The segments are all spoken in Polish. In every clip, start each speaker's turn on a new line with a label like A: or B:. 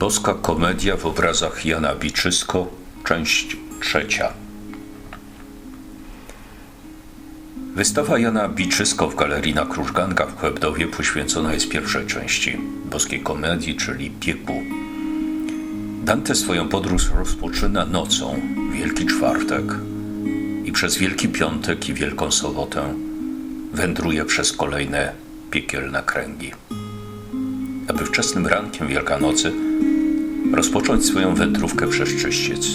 A: Boska komedia w obrazach Jana Biczysko, część trzecia. Wystawa Jana Biczysko w Galerii na Krużgankach w Kłebdowie poświęcona jest pierwszej części boskiej komedii, czyli piekłu. Dante swoją podróż rozpoczyna nocą, Wielki Czwartek i przez Wielki Piątek i Wielką Sobotę wędruje przez kolejne piekielne kręgi. Aby wczesnym rankiem Wielkanocy rozpocząć swoją wędrówkę przez czyściec.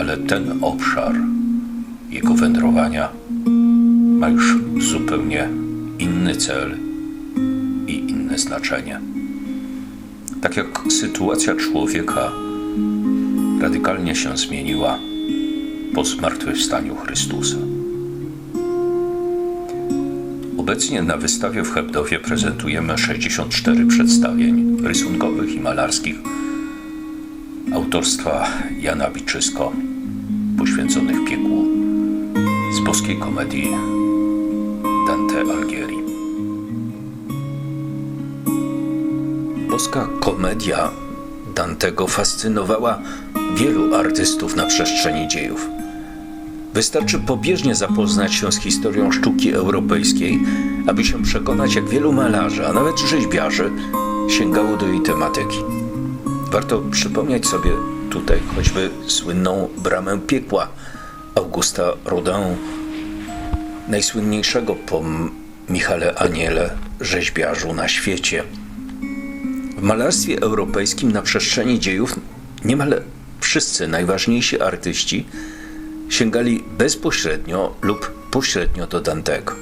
A: Ale ten obszar jego wędrowania ma już zupełnie inny cel i inne znaczenie. Tak jak sytuacja człowieka radykalnie się zmieniła po zmartwychwstaniu Chrystusa. Obecnie na wystawie w Hebdowie prezentujemy 64 przedstawień rysunkowych i malarskich autorstwa Jana Biczysko poświęconych piekłu z boskiej komedii Dante Alighieri. Boska komedia Dantego fascynowała wielu artystów na przestrzeni dziejów. Wystarczy pobieżnie zapoznać się z historią sztuki europejskiej, aby się przekonać, jak wielu malarzy, a nawet rzeźbiarzy sięgało do jej tematyki. Warto przypomnieć sobie tutaj choćby słynną bramę piekła Augusta Rodin, najsłynniejszego po Michale Aniele rzeźbiarzu na świecie. W malarstwie europejskim na przestrzeni dziejów niemal wszyscy najważniejsi artyści sięgali bezpośrednio lub pośrednio do Dantego.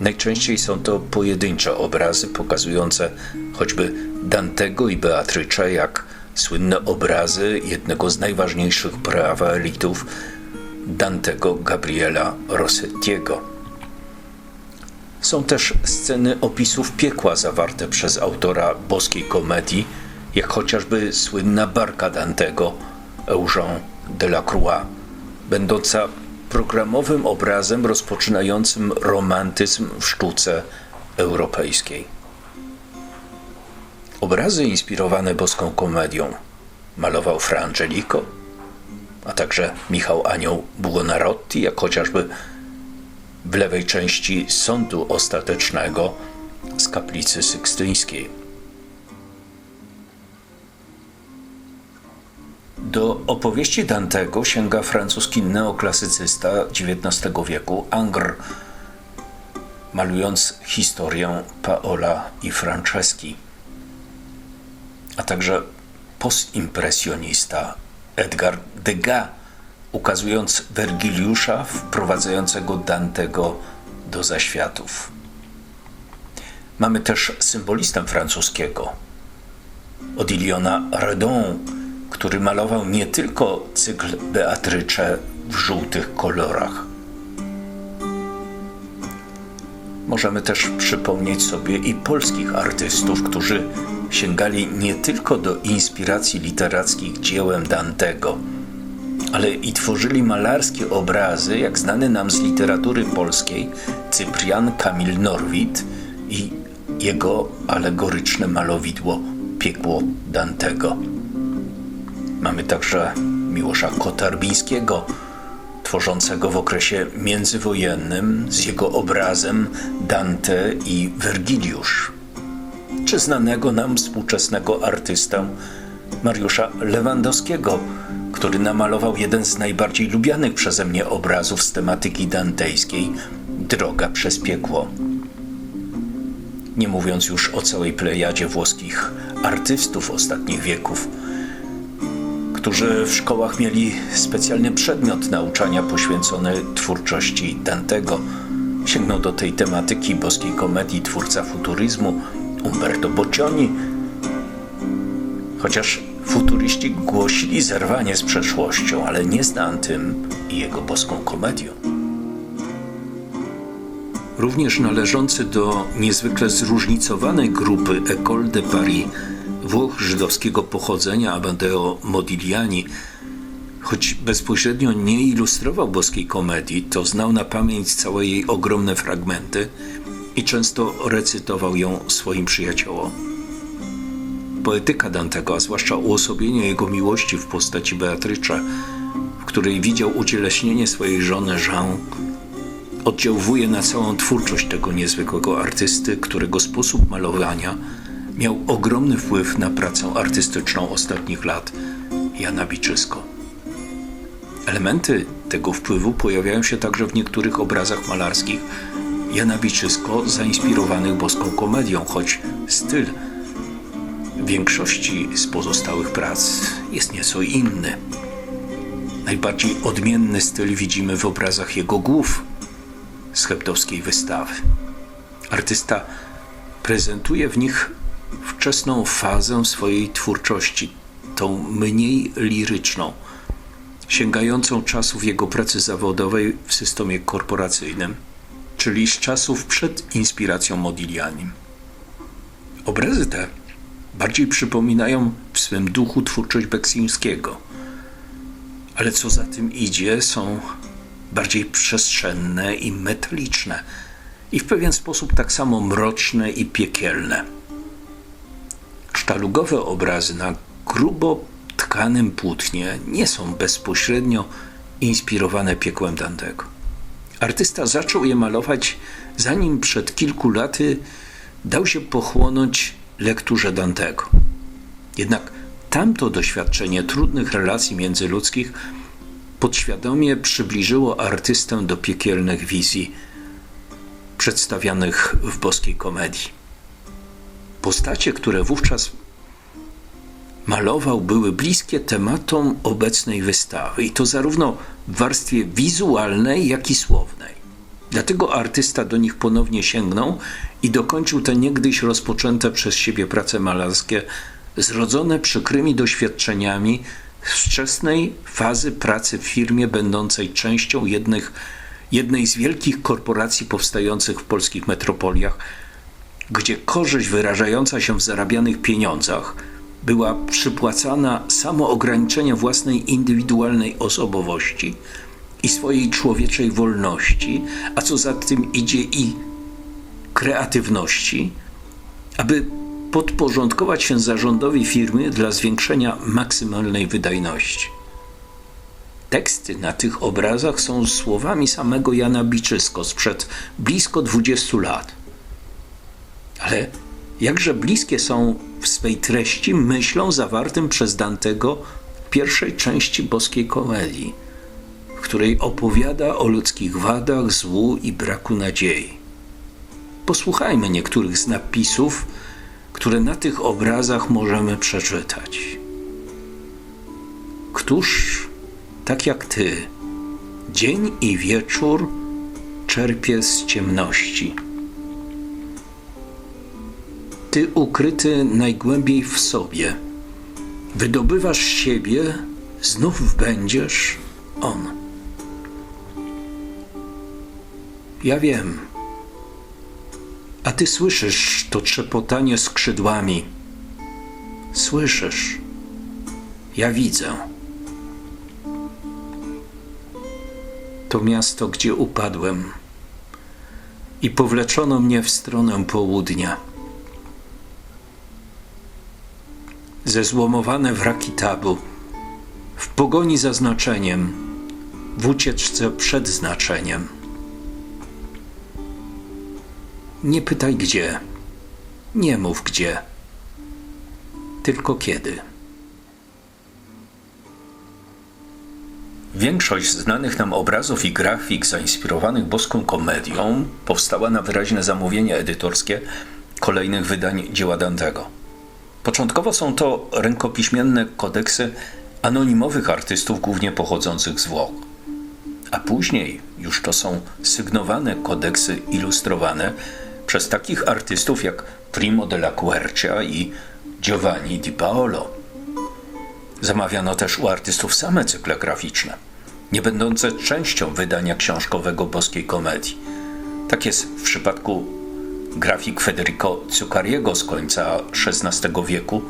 A: Najczęściej są to pojedyncze obrazy pokazujące choćby Dantego i Beatrycze, jak słynne obrazy jednego z najważniejszych preawelitów Dantego Gabriela Rossettiego. Są też sceny opisów piekła zawarte przez autora boskiej komedii, jak chociażby słynna barka Dantego Eugène Delacroix, będąca programowym obrazem rozpoczynającym romantyzm w sztuce europejskiej. Obrazy inspirowane boską komedią malował Fra Angelico, a także Michał Anioł Buonarotti, jak chociażby w lewej części Sądu Ostatecznego z kaplicy sykstyńskiej. Do opowieści Dantego sięga francuski neoklasycysta XIX wieku Ingres, malując historię Paola i Franceschi, a także postimpresjonista Edgar Degas, ukazując Wergiliusza wprowadzającego Dantego do zaświatów. Mamy też symbolistę francuskiego, Odiliona Redon, który malował nie tylko cykl Beatrycze w żółtych kolorach. Możemy też przypomnieć sobie i polskich artystów, którzy sięgali nie tylko do inspiracji literackich dziełem Dantego, ale i tworzyli malarskie obrazy, jak znany nam z literatury polskiej Cyprian Kamil Norwid i jego alegoryczne malowidło Piekło Dantego. Mamy także Miłosza Kotarbińskiego, tworzącego w okresie międzywojennym z jego obrazem Dante i Wergiliusz, czy znanego nam współczesnego artystę Mariusza Lewandowskiego, który namalował jeden z najbardziej lubianych przeze mnie obrazów z tematyki dantejskiej Droga przez piekło. Nie mówiąc już o całej plejadzie włoskich artystów ostatnich wieków, którzy w szkołach mieli specjalny przedmiot nauczania poświęcony twórczości Dantego. Sięgnął do tej tematyki boskiej komedii twórca futuryzmu Umberto Boccioni. Chociaż futuryści głosili zerwanie z przeszłością, ale nie z Dantym i jego boską komedią. Również należący do niezwykle zróżnicowanej grupy École de Paris Włoch żydowskiego pochodzenia Amadeo Modigliani, choć bezpośrednio nie ilustrował boskiej komedii, to znał na pamięć całe jej ogromne fragmenty i często recytował ją swoim przyjaciołom. poetyka Dantego, a zwłaszcza uosobienie jego miłości w postaci Beatrycze, w której widział ucieleśnienie swojej żony Jean, oddziałuje na całą twórczość tego niezwykłego artysty, którego sposób malowania miał ogromny wpływ na pracę artystyczną ostatnich lat Jana Biczysko. Elementy tego wpływu pojawiają się także w niektórych obrazach malarskich Jana Biczysko zainspirowanych boską komedią, choć styl większości z pozostałych prac jest nieco inny. Najbardziej odmienny styl widzimy w obrazach jego głów z heptowskiej wystawy. Artysta prezentuje w nich wczesną fazę swojej twórczości, tą mniej liryczną, sięgającą czasów jego pracy zawodowej w systemie korporacyjnym, czyli z czasów przed inspiracją Modiglianim. Obrazy te bardziej przypominają w swym duchu twórczość Beksińskiego, ale co za tym idzie, są bardziej przestrzenne i metaliczne i w pewien sposób tak samo mroczne i piekielne. Sztalugowe obrazy na grubo tkanym płótnie nie są bezpośrednio inspirowane piekłem Dantego. Artysta zaczął je malować, zanim przed kilku laty dał się pochłonąć lekturze Dantego. Jednak tamto doświadczenie trudnych relacji międzyludzkich podświadomie przybliżyło artystę do piekielnych wizji przedstawianych w boskiej komedii. Postacie, które wówczas malował, były bliskie tematom obecnej wystawy i to zarówno w warstwie wizualnej, jak i słownej. Dlatego artysta do nich ponownie sięgnął i dokończył te niegdyś rozpoczęte przez siebie prace malarskie, zrodzone przykrymi doświadczeniami wczesnej fazy pracy w firmie będącej częścią jednych, jednej z wielkich korporacji powstających w polskich metropoliach, gdzie korzyść wyrażająca się w zarabianych pieniądzach była przypłacana samo ograniczenie własnej indywidualnej osobowości i swojej człowieczej wolności, a co za tym idzie i kreatywności, aby podporządkować się zarządowi firmy dla zwiększenia maksymalnej wydajności. Teksty na tych obrazach są słowami samego Jana Biczysko sprzed blisko 20 lat. Ale jakże bliskie są w swej treści myślą zawartym przez Dantego w pierwszej części boskiej komedii, w której opowiada o ludzkich wadach, złu i braku nadziei. Posłuchajmy niektórych z napisów, które na tych obrazach możemy przeczytać. Któż, tak jak ty, dzień i wieczór czerpie z ciemności? Ty ukryty najgłębiej w sobie, wydobywasz siebie, znów będziesz on. Ja wiem, a ty słyszysz to trzepotanie skrzydłami. Słyszysz. Ja widzę. To miasto, gdzie upadłem i powleczono mnie w stronę południa. Zezłomowane wraki tabu, w pogoni za znaczeniem, w ucieczce przed znaczeniem. Nie pytaj gdzie, nie mów gdzie, tylko kiedy. Większość znanych nam obrazów i grafik zainspirowanych boską komedią powstała na wyraźne zamówienie edytorskie kolejnych wydań dzieła Dantego. Początkowo są to rękopiśmienne kodeksy anonimowych artystów, głównie pochodzących z Włoch. A później już to są sygnowane kodeksy ilustrowane przez takich artystów jak Primo della Quercia i Giovanni Di Paolo. Zamawiano też u artystów same cykle graficzne, nie będące częścią wydania książkowego boskiej komedii. Tak jest w przypadku grafik Federico Zuccariego z końca XVI wieku,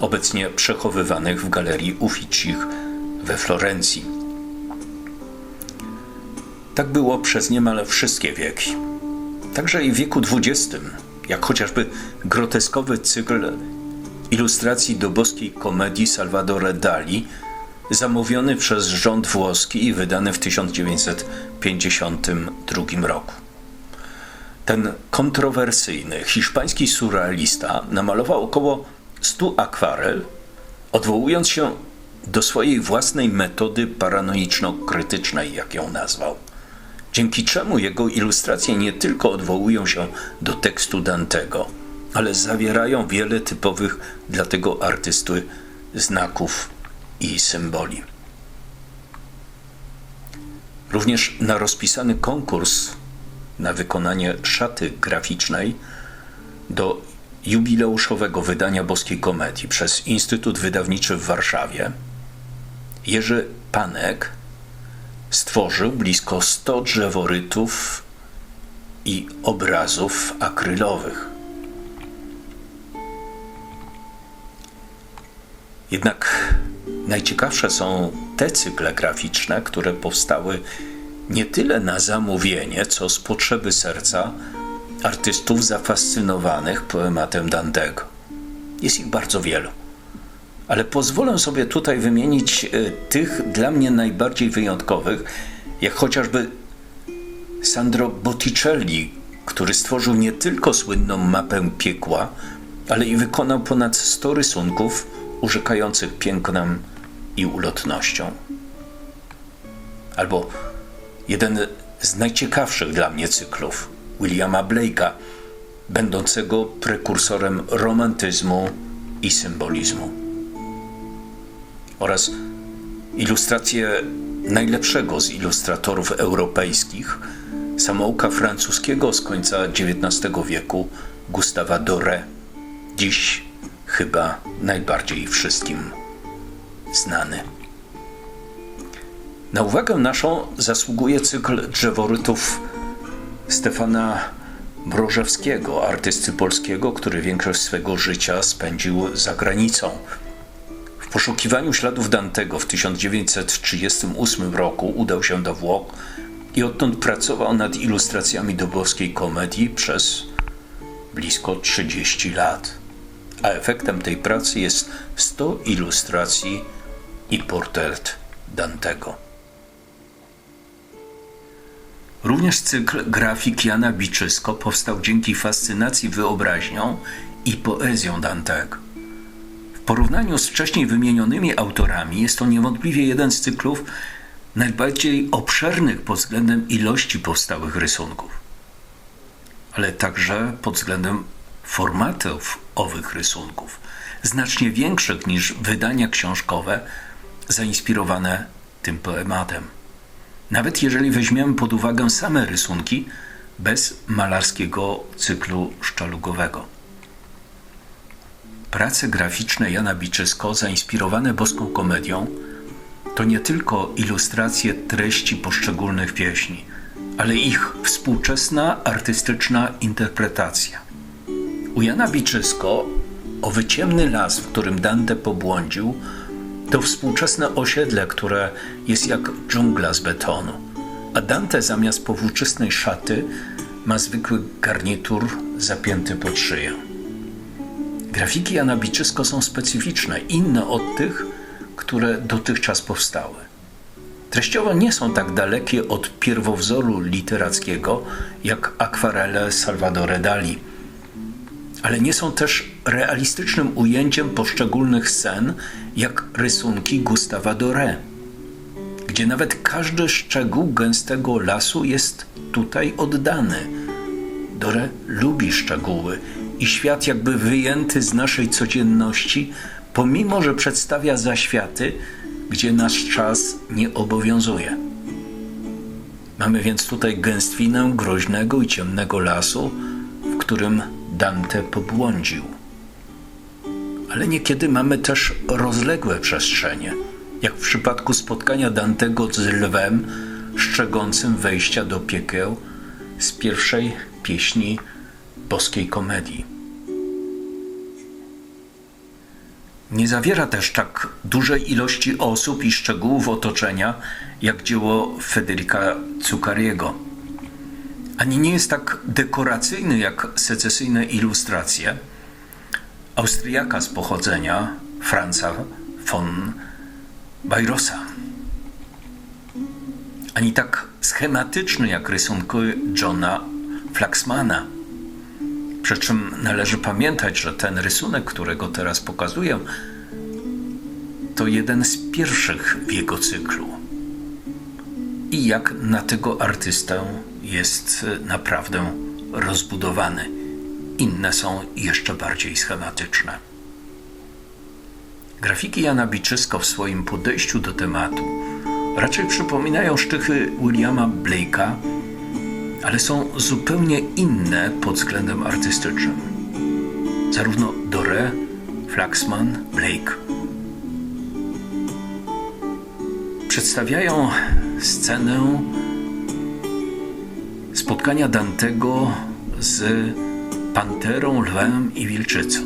A: obecnie przechowywanych w galerii Ufficich we Florencji. Tak było przez niemal wszystkie wieki. Także i w wieku XX, jak chociażby groteskowy cykl ilustracji do boskiej komedii Salvadore Dali, zamówiony przez rząd włoski i wydany w 1952 roku. Ten kontrowersyjny hiszpański surrealista namalował około 100 akwarel, odwołując się do swojej własnej metody paranoiczno-krytycznej, jak ją nazwał. Dzięki czemu jego ilustracje nie tylko odwołują się do tekstu Dantego, ale zawierają wiele typowych dla tego artysty znaków i symboli. Również na rozpisany konkurs na wykonanie szaty graficznej do jubileuszowego wydania Boskiej Komedii przez Instytut Wydawniczy w Warszawie Jerzy Panek stworzył blisko 100 drzeworytów i obrazów akrylowych. Jednak najciekawsze są te cykle graficzne, które powstały nie tyle na zamówienie, co z potrzeby serca artystów zafascynowanych poematem Dantego. Jest ich bardzo wielu. Ale pozwolę sobie tutaj wymienić e, tych dla mnie najbardziej wyjątkowych, jak chociażby Sandro Botticelli, który stworzył nie tylko słynną mapę piekła, ale i wykonał ponad 100 rysunków urzekających pięknem i ulotnością. Albo jeden z najciekawszych dla mnie cyklów Williama Blake'a, będącego prekursorem romantyzmu i symbolizmu. Oraz ilustracje najlepszego z ilustratorów europejskich, samouka francuskiego z końca XIX wieku, Gustawa Doré, dziś chyba najbardziej wszystkim znany. Na uwagę naszą zasługuje cykl drzeworytów Stefana Mrożewskiego, artysty polskiego, który większość swego życia spędził za granicą. W poszukiwaniu śladów Dantego w 1938 roku udał się do Włoch i odtąd pracował nad ilustracjami do boskiej komedii przez blisko 30 lat. A efektem tej pracy jest 100 ilustracji i portret Dantego. Również cykl grafik Jana Biczysko powstał dzięki fascynacji wyobraźnią i poezją Dantego. W porównaniu z wcześniej wymienionymi autorami jest to niewątpliwie jeden z cyklów najbardziej obszernych pod względem ilości powstałych rysunków, ale także pod względem formatów owych rysunków, znacznie większych niż wydania książkowe zainspirowane tym poematem. Nawet jeżeli weźmiemy pod uwagę same rysunki bez malarskiego cyklu szczalugowego. Prace graficzne Jana Biczysko, zainspirowane boską komedią, to nie tylko ilustracje treści poszczególnych pieśni, ale ich współczesna artystyczna interpretacja. U Jana Biczysko owy ciemny las, w którym Dante pobłądził, to współczesne osiedle, które jest jak dżungla z betonu. A Dante zamiast powłóczystnej szaty ma zwykły garnitur zapięty pod szyję. Grafiki Jana Biczysko są specyficzne, inne od tych, które dotychczas powstały. Treściowo nie są tak dalekie od pierwowzoru literackiego jak akwarele Salvadore Dali – ale nie są też realistycznym ujęciem poszczególnych scen, jak rysunki Gustawa Doré, gdzie nawet każdy szczegół gęstego lasu jest tutaj oddany. Doré lubi szczegóły i świat jakby wyjęty z naszej codzienności, pomimo że przedstawia zaświaty, gdzie nasz czas nie obowiązuje. Mamy więc tutaj gęstwinę groźnego i ciemnego lasu, w którym Dante pobłądził. Ale niekiedy mamy też rozległe przestrzenie, jak w przypadku spotkania Dantego z lwem szczegącym wejścia do piekieł z pierwszej pieśni boskiej komedii. Nie zawiera też tak dużej ilości osób i szczegółów otoczenia, jak dzieło Federica Zuccariego ani nie jest tak dekoracyjny jak secesyjne ilustracje, Austriaka z pochodzenia, Franza von Bayrosa. Ani tak schematyczny jak rysunki Johna Flaxmana. Przy czym należy pamiętać, że ten rysunek, którego teraz pokazuję, to jeden z pierwszych w jego cyklu. I jak na tego artystę jest naprawdę rozbudowany. Inne są jeszcze bardziej schematyczne. Grafiki Jana Biczysko w swoim podejściu do tematu raczej przypominają sztychy Williama Blake'a, ale są zupełnie inne pod względem artystycznym. Zarówno Doré, Flaxman, Blake przedstawiają scenę spotkania Dantego z panterą, lwem i wilczycą.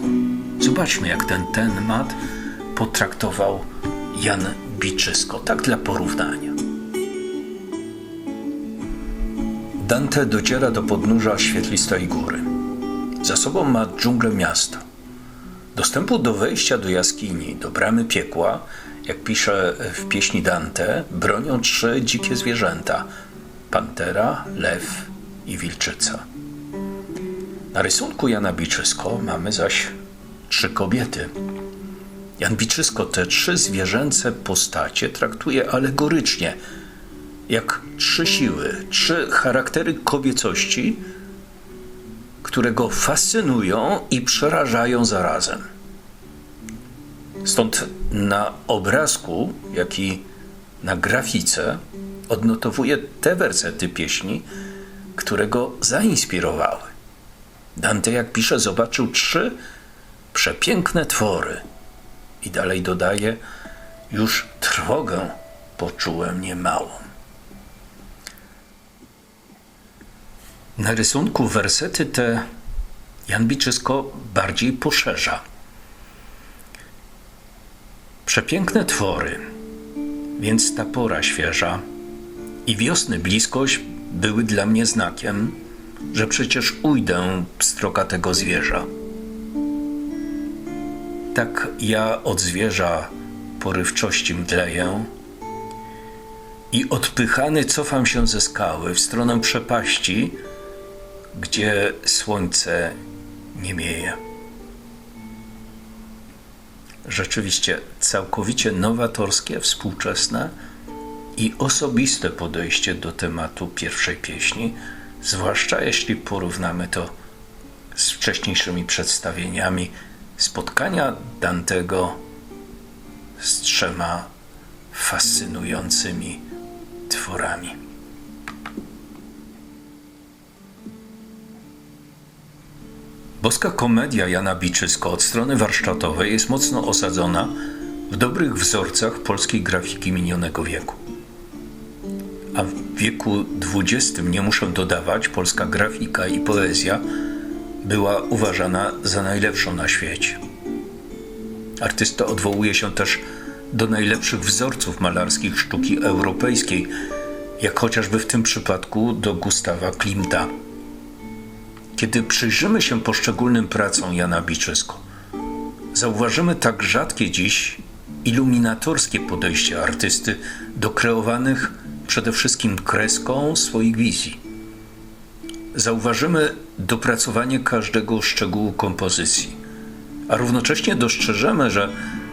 A: Zobaczmy, jak ten temat potraktował Jan Biczysko, tak dla porównania. Dante dociera do podnóża świetlistej góry. Za sobą ma dżunglę miasta. Dostępu do wejścia do jaskini, do bramy piekła, jak pisze w pieśni Dante, bronią trzy dzikie zwierzęta: pantera, lew i wilczyca. Na rysunku Jana Biczysko mamy zaś trzy kobiety. Jan Biczysko te trzy zwierzęce postacie traktuje alegorycznie, jak trzy siły, trzy charaktery kobiecości, które go fascynują i przerażają zarazem. Stąd na obrazku, jak i na grafice odnotowuje te wersety pieśni, które go zainspirowały. Dante, jak pisze, zobaczył trzy przepiękne twory i dalej dodaje: Już trwogę poczułem niemałą. Na rysunku wersety te Jan Biczysko bardziej poszerza. Przepiękne twory, więc ta pora świeża i wiosny bliskość były dla mnie znakiem, że przecież ujdę pstroka tego zwierza. Tak ja od zwierza porywczości mdleję i odpychany cofam się ze skały w stronę przepaści, gdzie słońce nie mieje. Rzeczywiście całkowicie nowatorskie, współczesne i osobiste podejście do tematu pierwszej pieśni, zwłaszcza jeśli porównamy to z wcześniejszymi przedstawieniami spotkania Dantego z trzema fascynującymi tworami. Boska komedia Jana Biczysko od strony warsztatowej jest mocno osadzona w dobrych wzorcach polskiej grafiki minionego wieku. A w wieku XX, nie muszę dodawać, polska grafika i poezja była uważana za najlepszą na świecie. Artysta odwołuje się też do najlepszych wzorców malarskich sztuki europejskiej, jak chociażby w tym przypadku do Gustawa Klimta. Kiedy przyjrzymy się poszczególnym pracom Jana Biczysko, zauważymy tak rzadkie dziś iluminatorskie podejście artysty do kreowanych przede wszystkim kreską swoich wizji. Zauważymy dopracowanie każdego szczegółu kompozycji, a równocześnie dostrzeżemy, że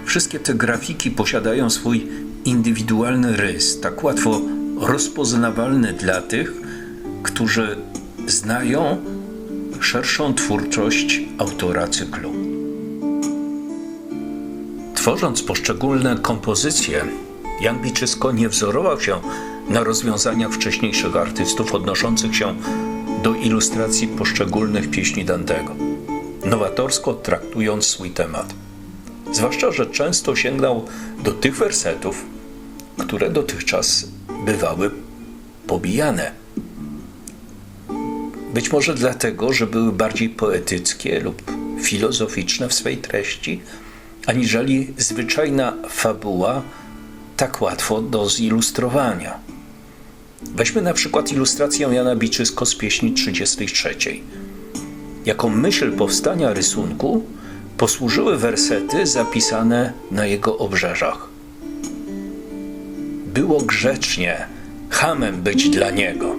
A: wszystkie te grafiki posiadają swój indywidualny rys, tak łatwo rozpoznawalny dla tych, którzy znają szerszą twórczość autora cyklu. Tworząc poszczególne kompozycje, Jan Biczysko nie wzorował się na rozwiązaniach wcześniejszych artystów odnoszących się do ilustracji poszczególnych pieśni Dantego, nowatorsko traktując swój temat. Zwłaszcza, że często sięgnął do tych wersetów, które dotychczas bywały pobijane. Być może dlatego, że były bardziej poetyckie lub filozoficzne w swej treści, aniżeli zwyczajna fabuła tak łatwo do zilustrowania. Weźmy na przykład ilustrację Jana Biczysko z pieśni 33. Jako myśl powstania rysunku posłużyły wersety zapisane na jego obrzeżach. Było grzecznie, hamem być dla niego.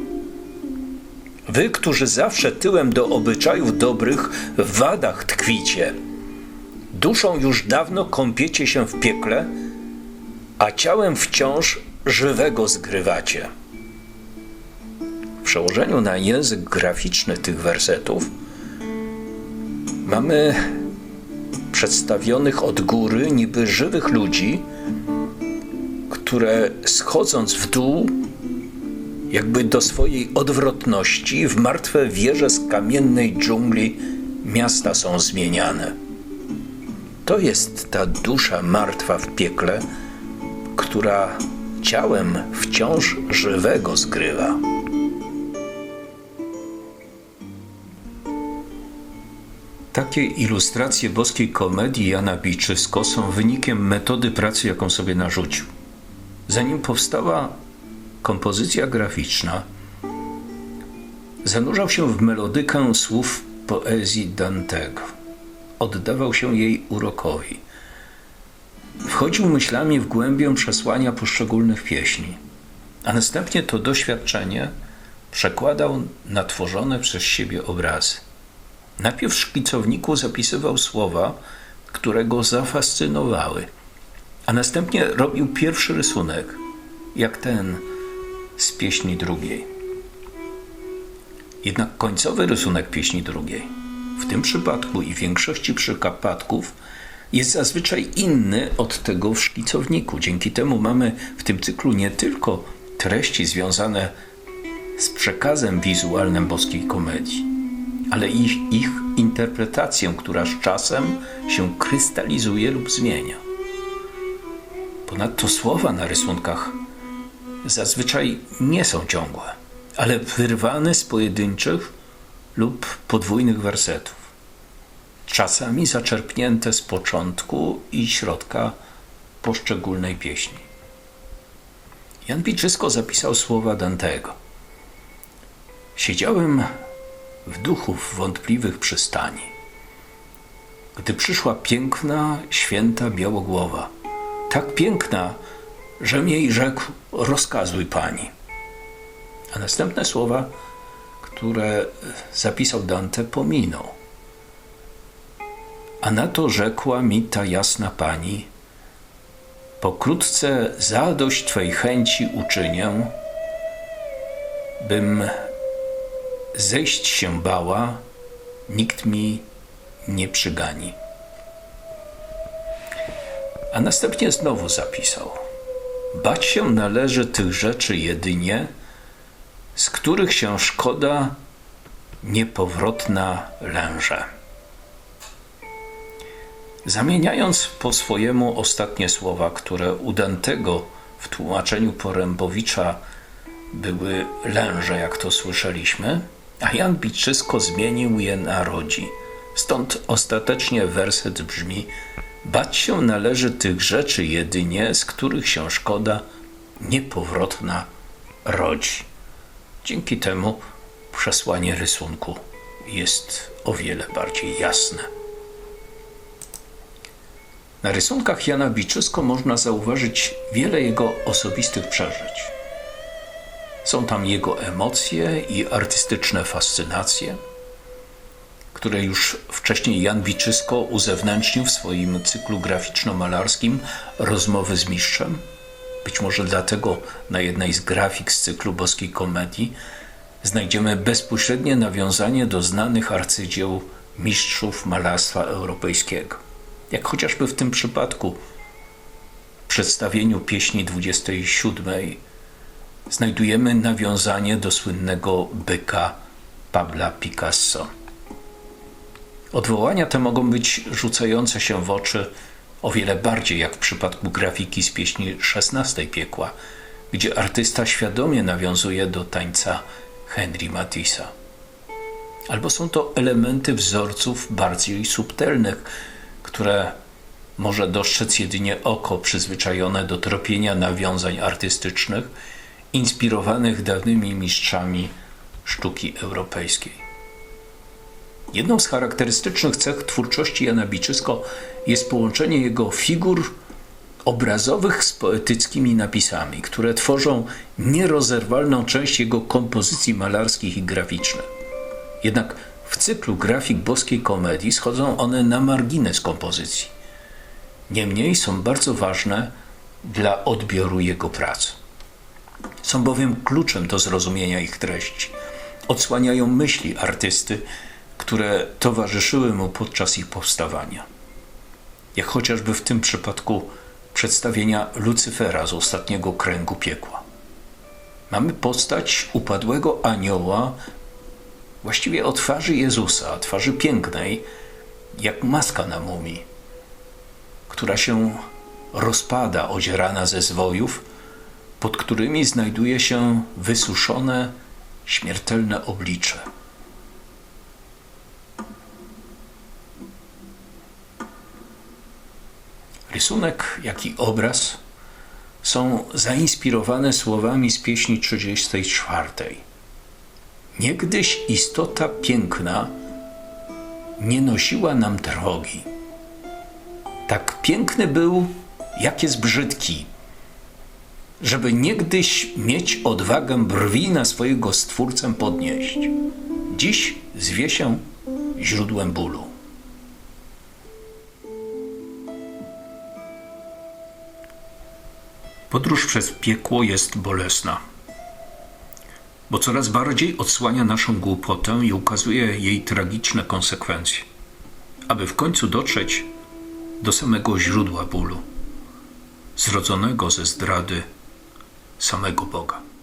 A: Wy, którzy zawsze tyłem do obyczajów dobrych w wadach tkwicie, duszą już dawno kąpiecie się w piekle, a ciałem wciąż żywego zgrywacie. Przełożeniu na język graficzny tych wersetów mamy przedstawionych od góry niby żywych ludzi, które schodząc w dół, jakby do swojej odwrotności, w martwe wieże z kamiennej dżungli miasta są zmieniane. To jest ta dusza martwa w piekle, która ciałem wciąż żywego zgrywa. Takie ilustracje boskiej komedii Jana Biczysko są wynikiem metody pracy, jaką sobie narzucił. Zanim powstała kompozycja graficzna, zanurzał się w melodykę słów poezji Dantego. Oddawał się jej urokowi. Wchodził myślami w głębię przesłania poszczególnych pieśni, a następnie to doświadczenie przekładał na tworzone przez siebie obrazy. Najpierw w szkicowniku zapisywał słowa, które go zafascynowały, a następnie robił pierwszy rysunek, jak ten z pieśni drugiej. Jednak końcowy rysunek pieśni drugiej, w tym przypadku i w większości przypadków, jest zazwyczaj inny od tego w szkicowniku. Dzięki temu mamy w tym cyklu nie tylko treści związane z przekazem wizualnym boskiej komedii, ale ich, ich interpretację, która z czasem się krystalizuje lub zmienia. Ponadto słowa na rysunkach zazwyczaj nie są ciągłe, ale wyrwane z pojedynczych lub podwójnych wersetów, czasami zaczerpnięte z początku i środka poszczególnej pieśni. Jan Biczysko zapisał słowa Dantego. Siedziałem w duchów wątpliwych przystani. Gdy przyszła piękna, święta białogłowa, tak piękna, że jej rzekł: Rozkazuj pani. A następne słowa, które zapisał Dante, pominął. A na to rzekła mi ta jasna pani: Pokrótce zadość Twej chęci uczynię, bym zejść się bała, nikt mi nie przygani. A następnie znowu zapisał: Bać się należy tych rzeczy jedynie, z których się szkoda niepowrotna lęże. Zamieniając po swojemu ostatnie słowa, które u Dantego w tłumaczeniu Porębowicza były lęże, jak to słyszeliśmy, a Jan Biczysko zmienił je na rodzi. Stąd ostatecznie werset brzmi: Bać się należy tych rzeczy jedynie, z których się szkoda niepowrotna rodzi. Dzięki temu przesłanie rysunku jest o wiele bardziej jasne. Na rysunkach Jana Biczysko można zauważyć wiele jego osobistych przeżyć. Są tam jego emocje i artystyczne fascynacje, które już wcześniej Jan Biczysko uzewnętrznił w swoim cyklu graficzno-malarskim Rozmowy z mistrzem. Być może dlatego na jednej z grafik z cyklu Boskiej Komedii znajdziemy bezpośrednie nawiązanie do znanych arcydzieł mistrzów malarstwa europejskiego. Jak chociażby w tym przypadku w przedstawieniu pieśni 27 znajdujemy nawiązanie do słynnego byka Pabla Picasso. Odwołania te mogą być rzucające się w oczy o wiele bardziej jak w przypadku grafiki z pieśni XVI Piekła, gdzie artysta świadomie nawiązuje do tańca Henry Matissa. Albo są to elementy wzorców bardziej subtelnych, które może dostrzec jedynie oko przyzwyczajone do tropienia nawiązań artystycznych inspirowanych dawnymi mistrzami sztuki europejskiej. Jedną z charakterystycznych cech twórczości Jana Biczysko jest połączenie jego figur obrazowych z poetyckimi napisami, które tworzą nierozerwalną część jego kompozycji malarskich i graficznych. Jednak w cyklu grafik boskiej komedii schodzą one na margines kompozycji. Niemniej są bardzo ważne dla odbioru jego prac. Są bowiem kluczem do zrozumienia ich treści. Odsłaniają myśli artysty, które towarzyszyły mu podczas ich powstawania. Jak chociażby w tym przypadku przedstawienia Lucyfera z ostatniego kręgu piekła. Mamy postać upadłego anioła, właściwie o twarzy Jezusa, twarzy pięknej, jak maska na mumii, która się rozpada, odzierana ze zwojów, pod którymi znajduje się wysuszone, śmiertelne oblicze. Rysunek, jak i obraz są zainspirowane słowami z pieśni 34. Niegdyś istota piękna nie nosiła nam drogi. Tak piękny był, jak jest brzydki, żeby niegdyś mieć odwagę brwi na swojego stwórcę podnieść. Dziś zwie się źródłem bólu. Podróż przez piekło jest bolesna, bo coraz bardziej odsłania naszą głupotę i ukazuje jej tragiczne konsekwencje, aby w końcu dotrzeć do samego źródła bólu, zrodzonego ze zdrady samego Boga.